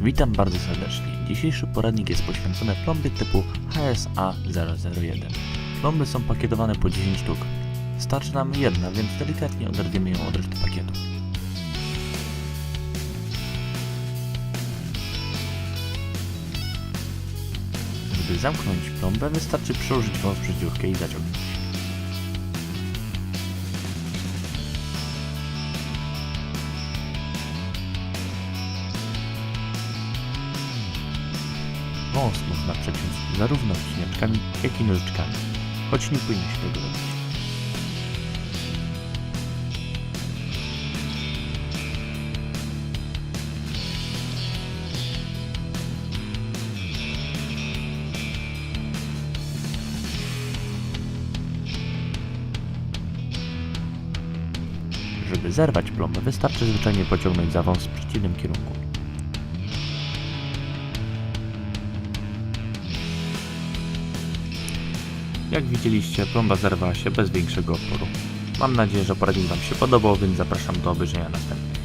Witam bardzo serdecznie. Dzisiejszy poradnik jest poświęcony plombie typu HSA001. Plomby są pakietowane po 10 sztuk. Starczy nam jedna, więc delikatnie oderwiemy ją od reszty pakietu. Żeby zamknąć plombę, wystarczy przełożyć wąs przez dziurkę i zaciągnąć. Wąs można przeciąć zarówno wcinaczkami, jak i nożyczkami, choć nie powinno się tego robić. Żeby zerwać plombę, wystarczy zwyczajnie pociągnąć za wąs w przeciwnym kierunku. Jak widzieliście, plomba zerwała się bez większego oporu. Mam nadzieję, że poradnik Wam się podobał, więc zapraszam do obejrzenia następnych.